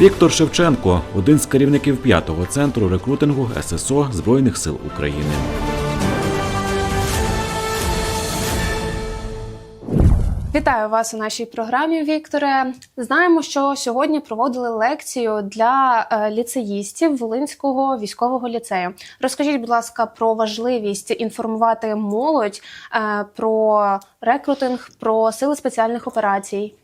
Віктор Шевченко один з керівників п'ятого центру рекрутингу ССО Збройних сил України. Вітаю вас у нашій програмі, Вікторе. Знаємо, що сьогодні проводили лекцію для е, ліцеїстів Волинського військового ліцею. Розкажіть, будь ласка, про важливість інформувати молодь е, про рекрутинг, про сили спеціальних операцій.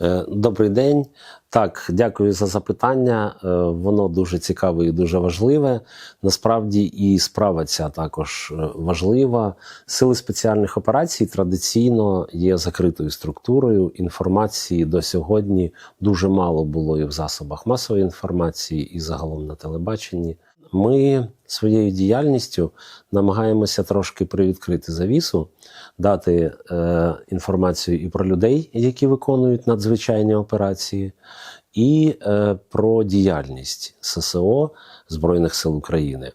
Е, Добрий день. Так, дякую за запитання. Е, Воно дуже цікаве і дуже важливе. Насправді, і справа ця також е, важлива. Сили спеціальних операцій традиційно є закритою структурою. Інформації до сьогодні дуже мало було і в засобах масової інформації, і загалом на телебаченні. Ми своєю діяльністю намагаємося трошки привідкрити завісу, дати е, інформацію і про людей, які виконують надзвичайні операції, і е, про діяльність ССО Збройних сил України.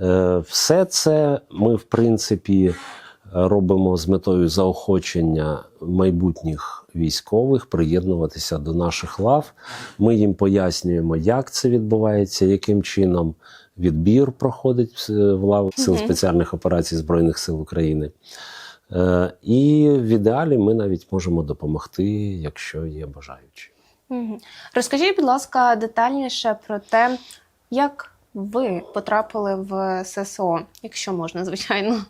Е, все це ми, в принципі, робимо з метою заохочення майбутніх військових приєднуватися до наших лав. Ми їм пояснюємо, як це відбувається, яким чином відбір проходить е, в лаву сил спеціальних операцій Збройних сил України. Е, І в ідеалі ми навіть можемо допомогти, якщо є бажаючі. Розкажіть, будь ласка, детальніше про те, як ви потрапили в ССО, якщо можна, звичайно.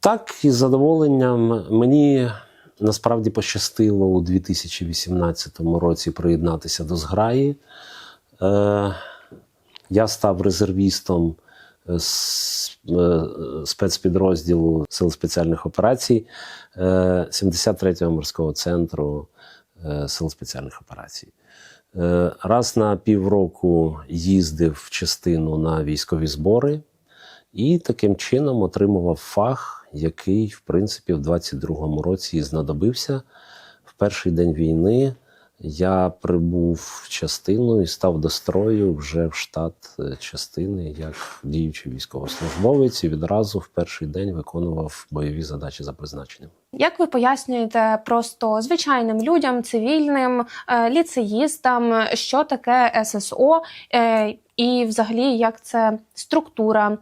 Так, із задоволенням мені насправді пощастило у 2018 році приєднатися до зграї. Е, я став резервістом е, е, спецпідрозділу Сил спеціальних операцій е, 73-го морського центру е, Сил спеціальних операцій. Е, Раз на півроку їздив в частину на військові збори. І таким чином отримував фах, який, в принципі, в 22-му році знадобився. В перший день війни я прибув в частину і став до строю вже в штат е, частини як діючий військовослужбовець і відразу в перший день виконував бойові задачі за призначенням. Як ви пояснюєте просто звичайним людям, цивільним, е, ліцеїстам, що таке ССО, е, і взагалі як це структура,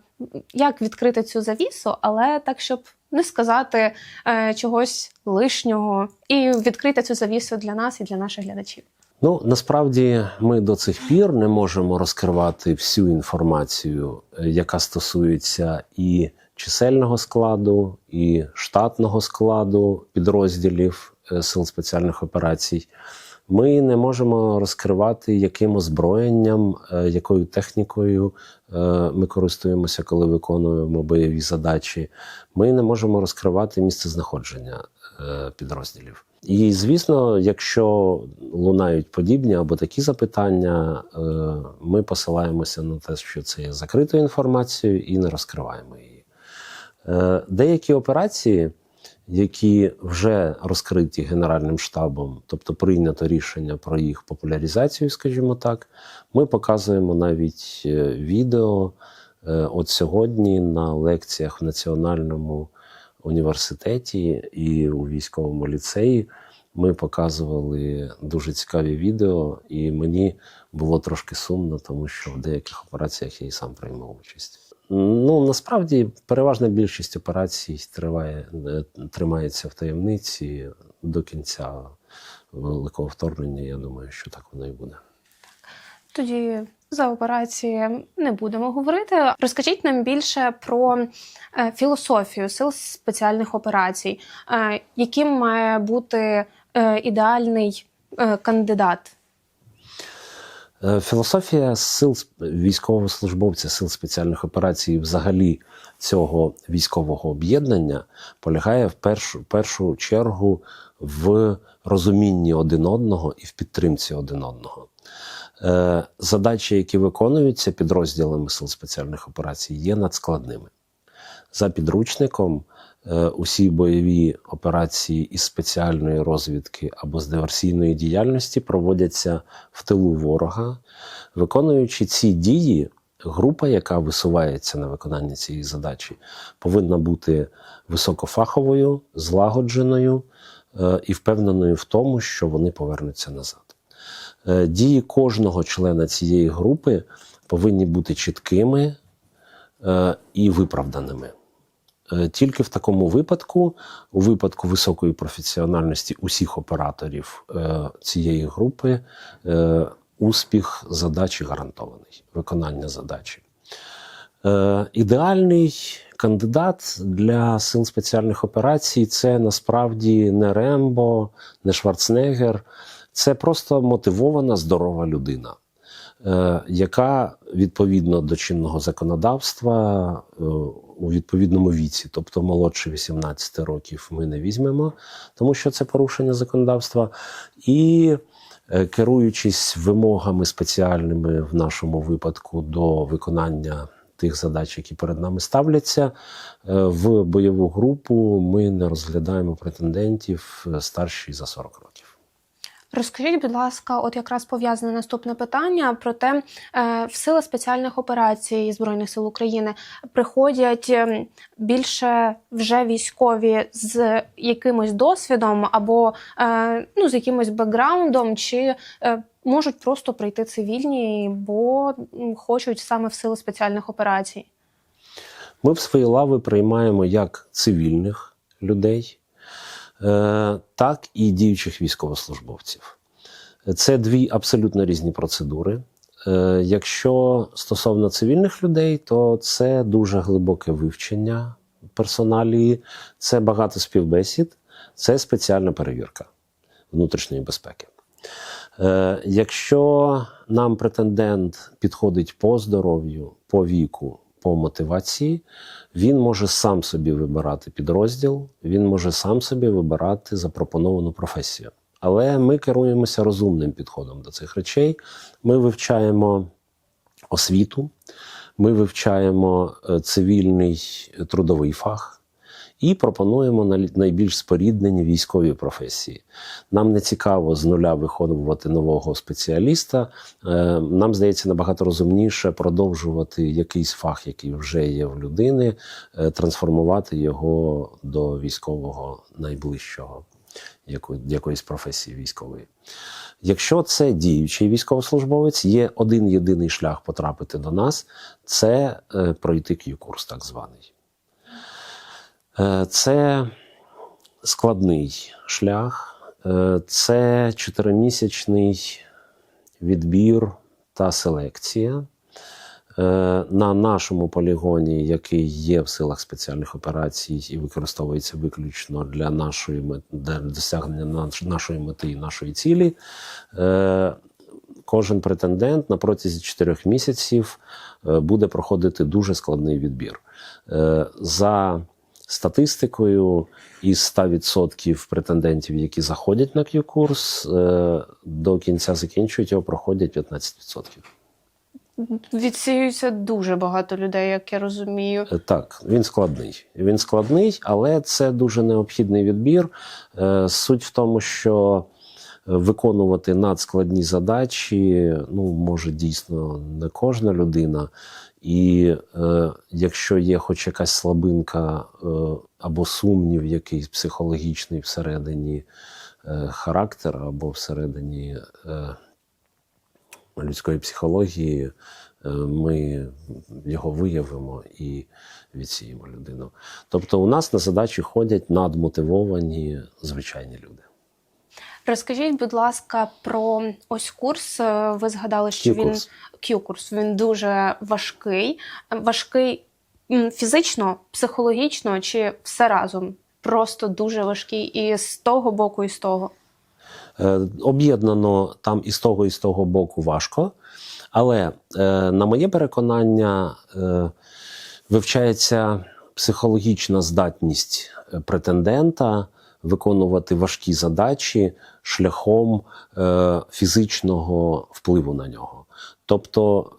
як відкрити цю завісу, але так, щоб не сказати е, чогось лишнього, і відкрити цю завісу для нас і для наших глядачів? Ну насправді ми до цих пір не можемо розкривати всю інформацію, е, яка стосується і чисельного складу, і штатного складу підрозділів е, сил спеціальних операцій. Ми не можемо розкривати, яким озброєнням, е, якою технікою е, ми користуємося, коли виконуємо бойові задачі. Ми не можемо розкривати місце знаходження е, підрозділів. І звісно, якщо лунають подібні або такі запитання, ми посилаємося на те, що це є закритою інформацією і не розкриваємо її. Деякі операції, які вже розкриті Генеральним штабом, тобто прийнято рішення про їх популяризацію, скажімо так, ми показуємо навіть е, відео е, от сьогодні на лекціях в Національному університеті і у військовому ліцеї. Ми показували дуже цікаві відео, і мені було трошки сумно, тому що в деяких операціях я і сам приймав участь. Ну насправді переважна більшість операцій триває, е, тримається в таємниці до кінця великого вторгнення. Я думаю, що так воно і буде. Тоді за операції не будемо говорити. Розкажіть нам більше про е, філософію сил спеціальних операцій, е, яким має бути ідеальний кандидат. Е, Філософія сил військовослужбовця сил спеціальних операцій, взагалі цього військового об'єднання, полягає в першу, першу чергу в розумінні один одного і в підтримці один одного. Е, Задачі, які виконуються підрозділами сил спеціальних операцій, є надскладними. За підручником усі бойові операції із спеціальної розвідки або з диверсійної діяльності проводяться в тилу ворога. Виконуючи ці дії, група, яка висувається на виконання цієї задачі, повинна бути високофаховою, злагодженою е, і впевненою в тому, що вони повернуться назад. Е, Дії кожного члена цієї групи повинні бути чіткими е, і виправданими. Е, Тільки в такому випадку, у випадку високої професіональності усіх операторів е, цієї групи, е, успіх задачі гарантований, виконання задачі. Ідеальний кандидат для сил спеціальних операцій це насправді не Рембо, не Шварценеггер, це просто мотивована, здорова людина, яка відповідно до чинного законодавства у відповідному віці, тобто молодше 18 років, ми не візьмемо, тому що це порушення законодавства. І е, керуючись вимогами спеціальними в нашому випадку до виконання тих задач, які перед нами ставляться, е, в бойову групу ми не розглядаємо претендентів е, старші за 40 років. Розкажіть, будь ласка, от якраз пов'язане наступне питання про те, е, в сили спеціальних операцій Збройних сил України приходять ем, більше вже військові з якимось досвідом або е, ну, з якимось бекграундом, чи е, можуть просто прийти цивільні, бо хочуть саме в сили спеціальних операцій. Ми в свої лави приймаємо як цивільних людей, так і діючих військовослужбовців. Це дві абсолютно різні процедури. Е, Якщо стосовно цивільних людей, то це дуже глибоке вивчення персоналії, це багато співбесід, це спеціальна перевірка внутрішньої безпеки. Е, Якщо нам претендент підходить по здоров'ю, по віку, по мотивації, він може сам собі вибирати підрозділ, він може сам собі вибирати запропоновану професію. Але ми керуємося розумним підходом до цих речей. Ми вивчаємо освіту, ми вивчаємо е, цивільний трудовий фах і пропонуємо най- найбільш споріднені військові професії. Нам не цікаво з нуля виховувати нового спеціаліста. Е, Нам здається набагато розумніше продовжувати якийсь фах, який вже є в людини, е, трансформувати його до військового найближчого якоїсь професії військової. Якщо це діючий військовослужбовець, є один єдиний шлях потрапити до нас це е, пройти Q-курс, так званий. Е, Це складний шлях, Е, це чотиримісячний відбір та селекція. Е, На нашому полігоні, який є в силах спеціальних операцій і використовується виключно для нашої для досягнення нашої мети і нашої цілі, кожен претендент на протязі 4 місяців буде проходити дуже складний відбір. За статистикою, із 100% претендентів, які заходять на Q-курс, е, до кінця закінчують його, проходять 15%. Відсіюється дуже багато людей, як я розумію. Е, Так, він складний. Він складний, але це дуже необхідний відбір. Е, Суть в тому, що виконувати надскладні задачі ну, може дійсно не кожна людина. І е, якщо є хоч якась слабинка е, або сумнів, якийсь психологічний всередині е, характера або всередині е, людської психології, е, ми його виявимо і відсіємо людину. Тобто, у нас на задачі ходять надмотивовані звичайні люди. Розкажіть, будь ласка, про ось курс. Е, Ви згадали, що він Q-курс, він дуже важкий. Важкий фізично, психологічно чи все разом? Просто дуже важкий і з того боку, і з того. Е, Об'єднано там і з того, і з того боку важко. Але, е, на моє переконання, е, вивчається психологічна здатність е, претендента виконувати важкі задачі шляхом е, фізичного впливу на нього. Тобто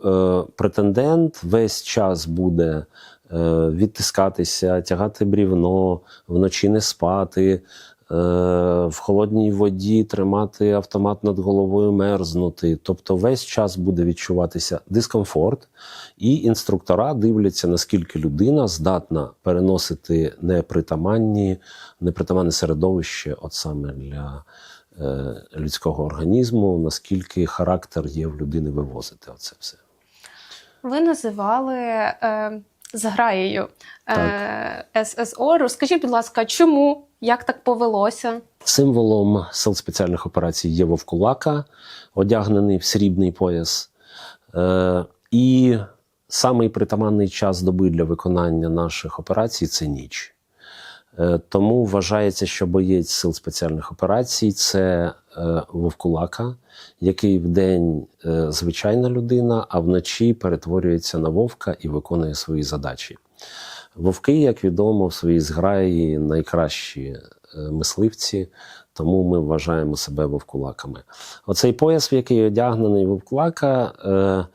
е, претендент весь час буде е, відтискатися, тягати брівно, вночі не спати, в холодній воді тримати автомат над головою, мерзнути. Тобто весь час буде відчуватися дискомфорт, і інструктора дивляться, наскільки людина здатна переносити непритаманні, непритаманне середовище, от саме для е, людського організму, наскільки характер є в людини вивозити оце все. Ви називали е, зграєю е, ССО. Розкажіть, будь ласка, чому? Як так повелося? Символом сил спеціальних операцій є вовкулака, одягнений в срібний пояс. Е, і самий притаманний час доби для виконання наших операцій це ніч. Е, тому вважається, що боєць сил спеціальних операцій це е, вовкулака, який вдень е, звичайна людина, а вночі перетворюється на вовка і виконує свої задачі. Вовки, як відомо, в своїй зграї найкращі е, мисливці, тому ми вважаємо себе вовкулаками. Оцей пояс, в який одягнений вовкулака, е,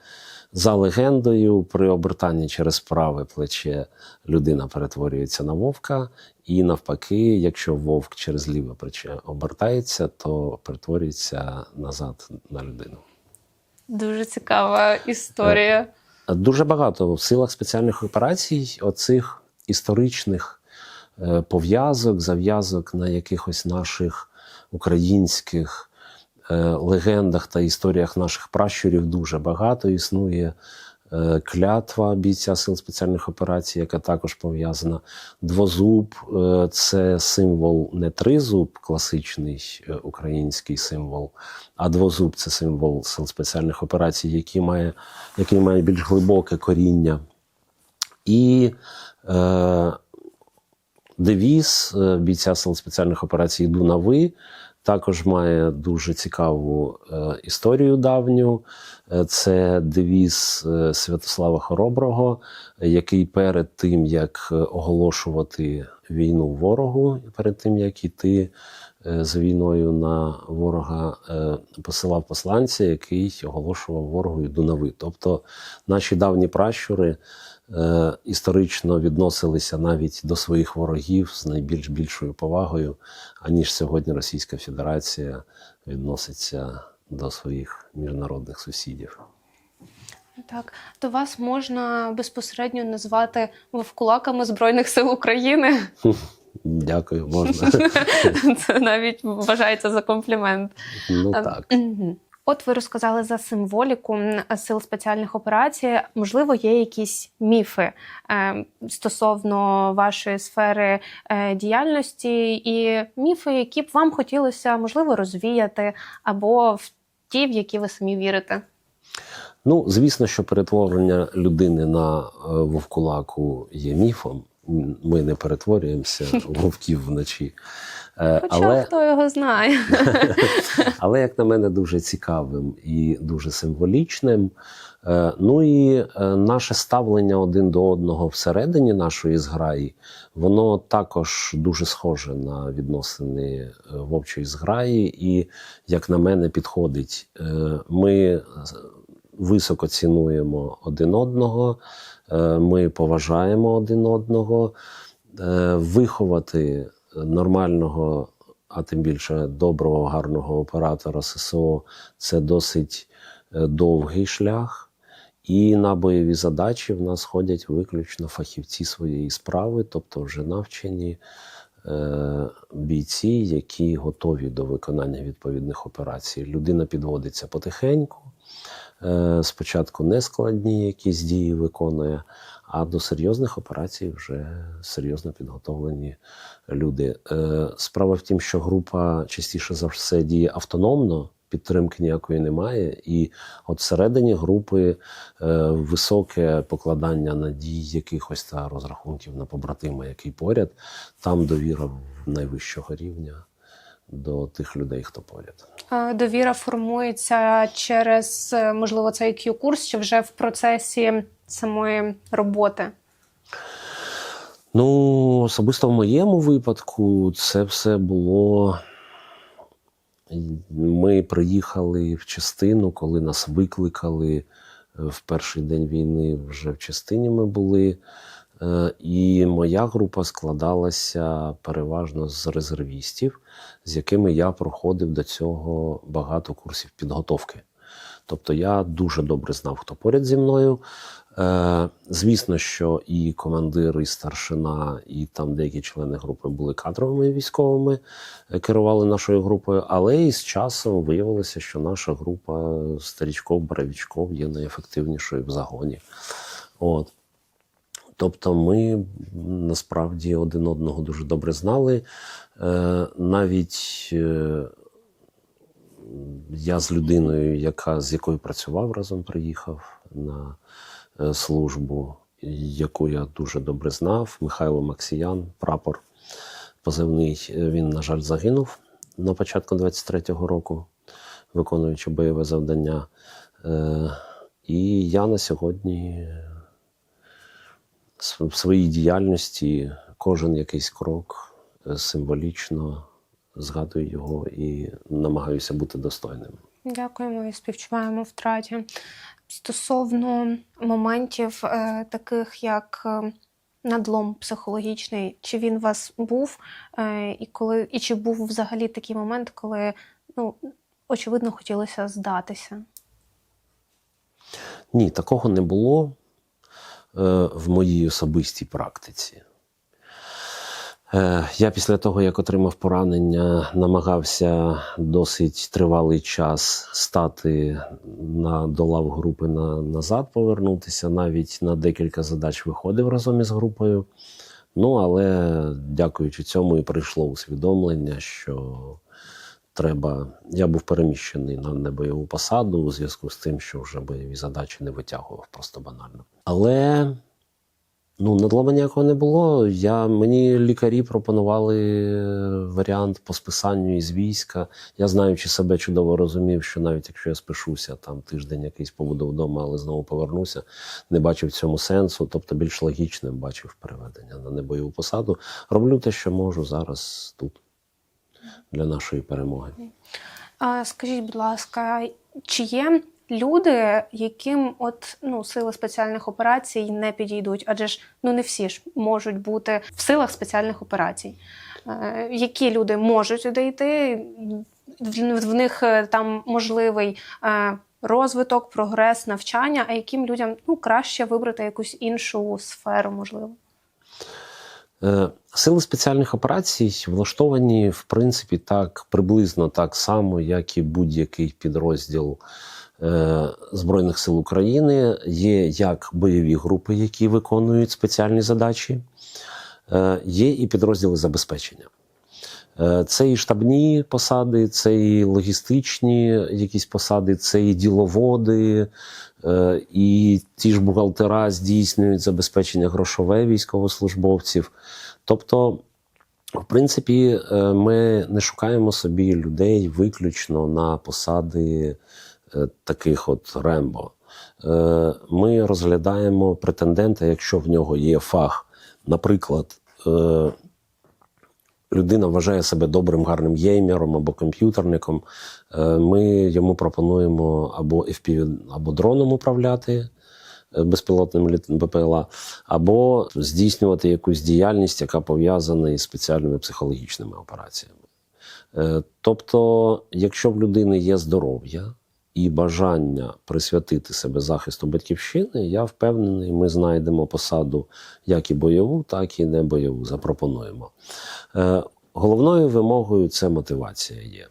за легендою, при обертанні через праве плече людина перетворюється на вовка, і навпаки, якщо вовк через ліве плече обертається, то перетворюється назад на людину. Дуже цікава історія. Дуже багато в силах спеціальних операцій оцих історичних е, пов'язок, зав'язок на якихось наших українських е, легендах та історіях наших пращурів дуже багато. Існує клятва бійця сил спеціальних операцій, яка також пов'язана. Двозуб е, це символ не тризуб, класичний е, український символ, а двозуб це символ сил спеціальних операцій, який має, який має більш глибоке коріння. І е, девіз е, бійця сил спеціальних операцій «Йду на ви» також має дуже цікаву е, історію давню. Е, Це девіз е, Святослава Хороброго, який перед тим, як е, оголошувати війну ворогу, перед тим як іти з війною на ворога, е, посилав посланця, який оголошував ворогу «Йду на ви». Тобто наші давні пращури історично відносилися навіть до своїх ворогів з найбільш більшою повагою, аніж сьогодні Російська Федерація відноситься до своїх міжнародних сусідів. Так, то вас можна безпосередньо назвати вовкулаками Збройних сил України. Дякую, можна. Це навіть вважається за комплімент. Ну Е, так. От ви розказали за символіку сил спеціальних операцій. Можливо, є якісь міфи е, стосовно вашої сфери е, діяльності, і міфи, які б вам хотілося можливо розвіяти, або в ті, в які ви самі вірите. Ну, звісно, що перетворення людини на е, вовкулаку є міфом. Ми не перетворюємося вовків вночі. Е, Хоча Але хто його знає. але, як на мене, дуже цікавим і дуже символічним. Е, Ну і е, наше ставлення один до одного всередині нашої зграї, воно також дуже схоже на відносини вовчої зграї, і, як на мене, підходить. Ми високо цінуємо один одного, ми поважаємо один одного, виховати нормального, а тим більше доброго, гарного оператора ССО це досить е, довгий шлях. І на бойові задачі в нас ходять виключно фахівці своєї справи, тобто вже навчені е, бійці, які готові до виконання відповідних операцій. Людина підводиться потихеньку. Е, спочатку нескладні якісь дії виконує, а до серйозних операцій вже серйозно підготовлені люди. Е, Справа в тім, що група частіше за все діє автономно, підтримки ніякої немає. І от всередині групи е, високе покладання надій якихось та розрахунків на побратима, який поряд, там довіра найвищого рівня до тих людей, хто поряд. Е, Довіра формується через, можливо, цей Q-курс, чи вже в процесі самої роботи. Ну, особисто в моєму випадку це все було. Ми приїхали в частину, коли нас викликали е, в перший день війни. Вже в частині ми були. Е, І моя група складалася переважно з резервістів, з якими я проходив до цього багато курсів підготовки. Тобто я дуже добре знав, хто поряд зі мною. Е, звісно, що і командир, і старшина, і там деякі члени групи були кадровими військовими, е, керували нашою групою, але і з часом виявилося, що наша група старічков, боровічков є найефективнішою в загоні. От. Тобто ми насправді один одного дуже добре знали. Е, навіть я з людиною, яка, з якою працював разом, приїхав на службу, яку я дуже добре знав. Михайло Максіян, прапор позивний. Е, Він, на жаль, загинув на початку 23-го року, виконуючи бойове завдання. Е, І я на сьогодні в своїй діяльності кожен якийсь крок е, символічно згадую його і намагаюся бути достойним. Дякуємо і співчуваємо втраті. Стосовно моментів е, таких, як е, надлом психологічний, чи він у вас був, е, і коли і чи був взагалі такий момент, коли ну очевидно хотілося здатися? Ні, такого не було в моїй особистій практиці. Е, я після того, як отримав поранення, намагався досить тривалий час стати на, до лав групи на, назад, повернутися. Навіть на декілька задач виходив разом із групою. Ну, але дякуючи цьому, і прийшло усвідомлення, що треба. Я був переміщений на небойову посаду у зв'язку з тим, що вже бойові задачі не витягував просто банально. Але ну, надлома ніякого не було. Я, мені лікарі пропонували варіант по списанню із війська. Я, знаючи себе, чудово розумів, що навіть якщо я спишуся, там тиждень якийсь побуду вдома, але знову повернуся, не бачив в цьому сенсу. Тобто більш логічним бачив переведення на небойову посаду. Роблю те, що можу зараз тут для нашої перемоги. Скажіть, будь ласка, чи є люди, яким от ну сили спеціальних операцій не підійдуть? Адже ж ну не всі ж можуть бути в силах спеціальних операцій. Е, які люди можуть туди йти? В, них е, там можливий е, розвиток, прогрес, навчання, а яким людям ну краще вибрати якусь іншу сферу, можливо? Сили спеціальних операцій влаштовані, в принципі, так приблизно так само, як і будь-який підрозділ Збройних сил України. Є як бойові групи, які виконують спеціальні задачі, е, є і підрозділи забезпечення. Е, Це і штабні посади, це і логістичні якісь посади, це і діловоди, е, і ті ж бухгалтера здійснюють забезпечення грошове військовослужбовців. Тобто, в принципі, е, ми не шукаємо собі людей виключно на посади е, таких от рембо. Е, Ми розглядаємо претендента, якщо в нього є фах, наприклад. е, людина вважає себе добрим, гарним геймером або комп'ютерником, е, ми йому пропонуємо або FPV, або дроном управляти е, безпілотним БПЛА, або здійснювати якусь діяльність, яка пов'язана із спеціальними психологічними операціями. Е, Тобто, якщо в людини є здоров'я і бажання присвятити себе захисту батьківщини, я впевнений, ми знайдемо посаду як і бойову, так і не бойову. Запропонуємо. Е, Головною вимогою це мотивація є.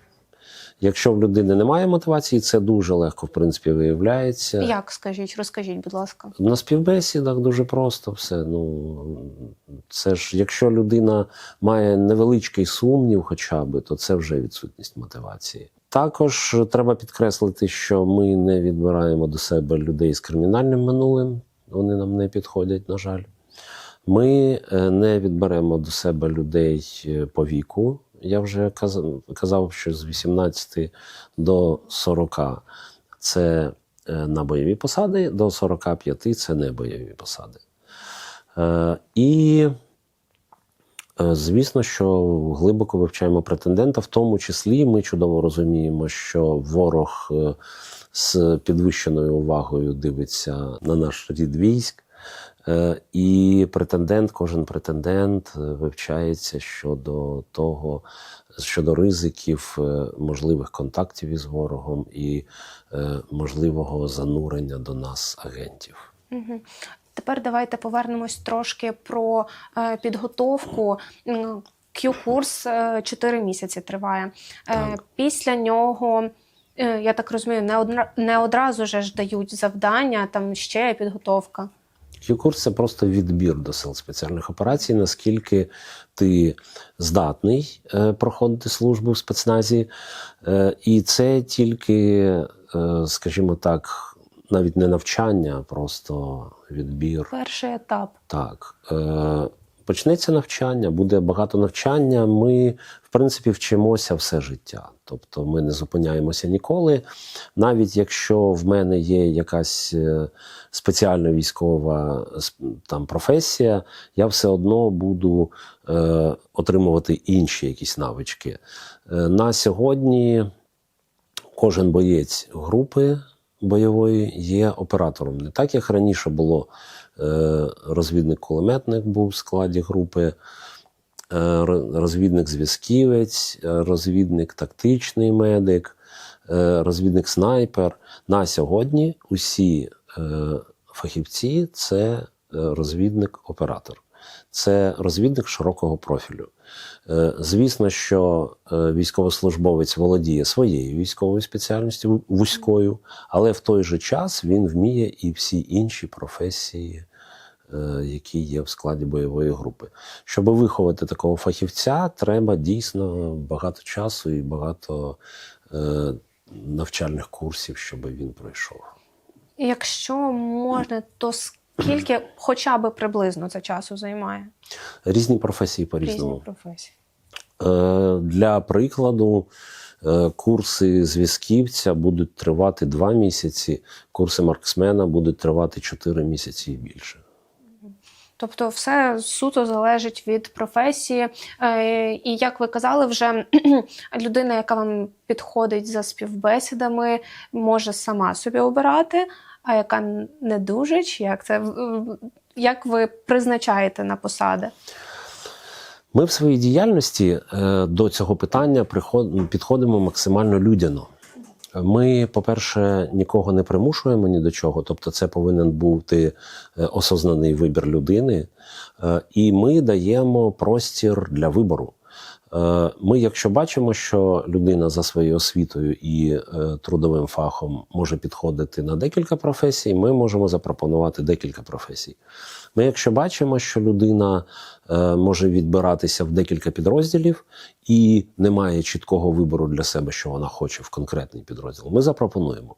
Якщо в людини немає мотивації, це дуже легко, в принципі, виявляється. Як скажіть, розкажіть, будь ласка. На співбесідах дуже просто все. Ну це ж якщо людина має невеличкий сумнів, хоча би, то це вже відсутність мотивації. Також треба підкреслити, що ми не відбираємо до себе людей з кримінальним минулим. Вони нам не підходять, на жаль. Ми е, не відберемо до себе людей е, по віку. Я вже казав, що з 18 до 40 це е, на бойові посади, до 45 це не бойові посади. І, звісно, що глибоко вивчаємо претендента, в тому числі ми чудово розуміємо, що ворог е, з підвищеною увагою дивиться на наш рід військ. Е, І претендент, кожен претендент е, вивчається щодо того, щодо ризиків е, можливих контактів із ворогом і е, можливого занурення до нас агентів. Тепер давайте повернемось трошки про е, підготовку. Q-курс 4 місяці триває. Е, Так. Після нього, е, я так розумію, не, одна, не одразу ж дають завдання, там ще є підготовка. Q-курс це просто відбір до сил спеціальних операцій, наскільки ти здатний е, проходити службу в спецназі. Е, і це тільки, е, скажімо так, навіть не навчання, а просто відбір. Перший етап. Так. Е, почнеться навчання, буде багато навчання. Ми, в принципі, вчимося все життя. Тобто ми не зупиняємося ніколи. Навіть якщо в мене є якась е, спеціальна військова там, професія, я все одно буду е, отримувати інші якісь навички. Е, на сьогодні кожен боєць групи бойової є оператором. Не так, як раніше було е, розвідник-кулеметник був в складі групи, е, розвідник-зв'язківець, е, розвідник тактичний медик, е, розвідник-снайпер. На сьогодні усі фахівці це розвідник-оператор. Це розвідник широкого профілю. Е, Звісно, що е, військовослужбовець володіє своєю військовою спеціальністю вузькою, але в той же час він вміє і всі інші професії, е, які є в складі бойової групи. Щоб виховати такого фахівця, треба дійсно багато часу і багато навчальних курсів, щоб він пройшов. Якщо можна, то скільки хоча б приблизно це часу займає? Різні професії по-різному. професії. Е, Для прикладу, е, курси зв'язківця будуть тривати 2 місяці, курси марксмена будуть тривати 4 місяці і більше. Тобто, все суто залежить від професії. Е, І як ви казали, вже людина, яка вам підходить за співбесідами, може сама собі обирати, а яка не дуже, чи як це як ви призначаєте на посади? Ми в своїй діяльності е, до цього питання підходимо максимально людяно. Ми, по-перше, нікого не примушуємо ні до чого, тобто це повинен бути е, осознаний вибір людини, Е, і ми даємо простір для вибору. Е, Ми, якщо бачимо, що людина за своєю освітою і е, трудовим фахом може підходити на декілька професій, ми можемо запропонувати декілька професій. Ми, якщо бачимо, що людина е, може відбиратися в декілька підрозділів і не має чіткого вибору для себе, що вона хоче в конкретний підрозділ, ми запропонуємо.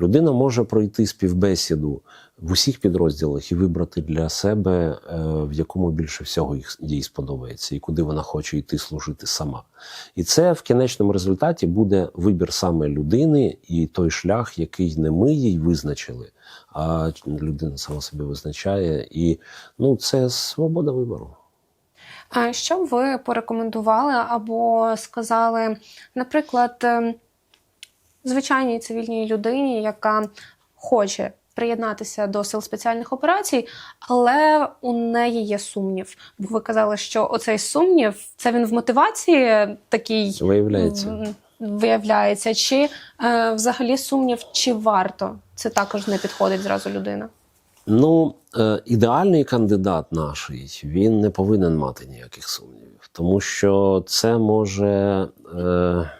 Людина може пройти співбесіду в усіх підрозділах і вибрати для себе, е, в якому більше всього їх їй сподобається, і куди вона хоче йти служити сама. І це в кінечному результаті буде вибір саме людини і той шлях, який не ми їй визначили, а людина сама собі визначає. І ну, це свобода вибору. А що б ви порекомендували або сказали, наприклад, ем, звичайній цивільній людині, яка хоче приєднатися до сил спеціальних операцій, але у неї є сумнів. Бо ви казали, що оцей сумнів це він в мотивації такий Виявляється. виявляється, чи е, взагалі сумнів, чи варто це також не підходить зразу людина. Ну, е, ідеальний кандидат наш, він не повинен мати ніяких сумнівів, тому що це може е,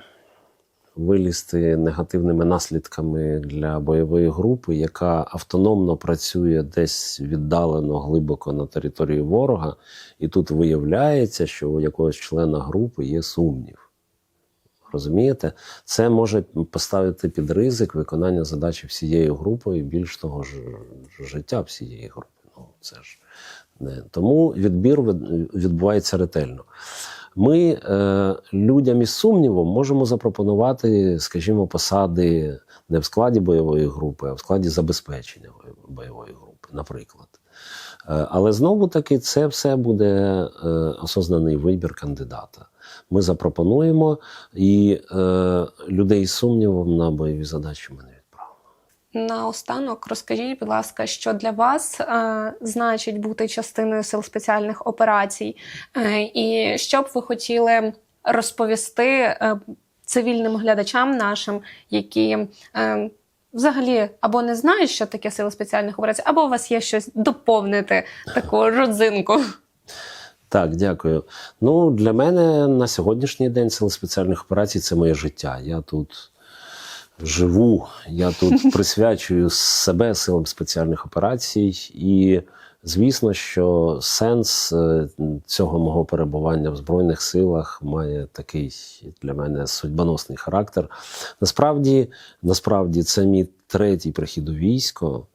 вилізти негативними наслідками для бойової групи, яка автономно працює десь віддалено глибоко на території ворога, і тут виявляється, що у якогось члена групи є сумнів. Розумієте, це може поставити під ризик виконання задачі всією групою, більш того ж життя всієї групи. Ну це ж не тому відбір відбувається ретельно. Ми е, людям із сумнівом можемо запропонувати, скажімо, посади не в складі бойової групи, а в складі забезпечення бойової групи, наприклад. Е, Але знову таки це все буде е, осознаний вибір кандидата. Ми запропонуємо, і е, людей з сумнівом на бойові задачі ми не. Наостанок розкажіть, будь ласка, що для вас е, значить бути частиною сил спеціальних операцій, е, і що б ви хотіли розповісти е, цивільним глядачам нашим, які е, взагалі або не знають, що таке сили спеціальних операцій, або у вас є щось доповнити таку родзинку. Так, дякую. Ну, для мене на сьогоднішній день сили спеціальних операцій це моє життя. Я тут живу, я тут присвячую себе силам спеціальних операцій. І звісно, що сенс е, цього мого перебування в Збройних силах має такий для мене судьбоносний характер. Насправді, насправді, це мій третій прихід у військо.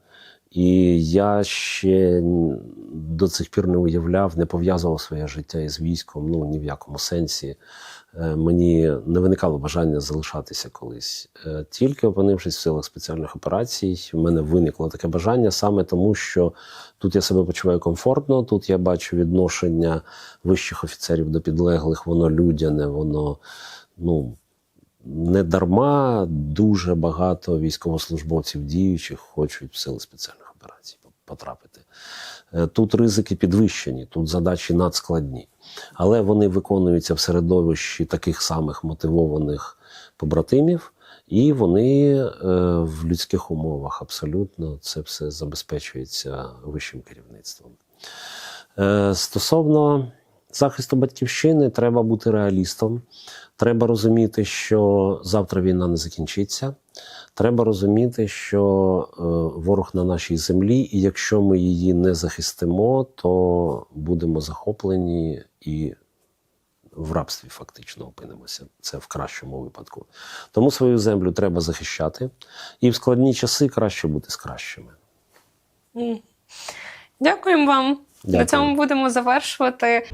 І я ще до цих пір не уявляв, не пов'язував своє життя із військом, ну ні в якому сенсі. Е, Мені не виникало бажання залишатися колись. Е, Тільки опинившись в силах спеціальних операцій, в мене виникло таке бажання саме тому, що тут я себе почуваю комфортно, тут я бачу відношення вищих офіцерів до підлеглих, воно людяне, воно ну, не дарма дуже багато військовослужбовців діючих хочуть в сили спеціальних операцій потрапити. Е, Тут ризики підвищені, тут задачі надскладні, але вони виконуються в середовищі таких самих мотивованих побратимів, і вони е, в людських умовах абсолютно це все забезпечується вищим керівництвом. Е, Стосовно захисту батьківщини, треба бути реалістом. Треба розуміти, що завтра війна не закінчиться. Треба розуміти, що е, ворог на нашій землі, і якщо ми її не захистимо, то будемо захоплені і в рабстві фактично опинимося. Це в кращому випадку. Тому свою землю треба захищати, і в складні часи краще бути з кращими. Дякуємо вам. Дякую. На цьому будемо завершувати.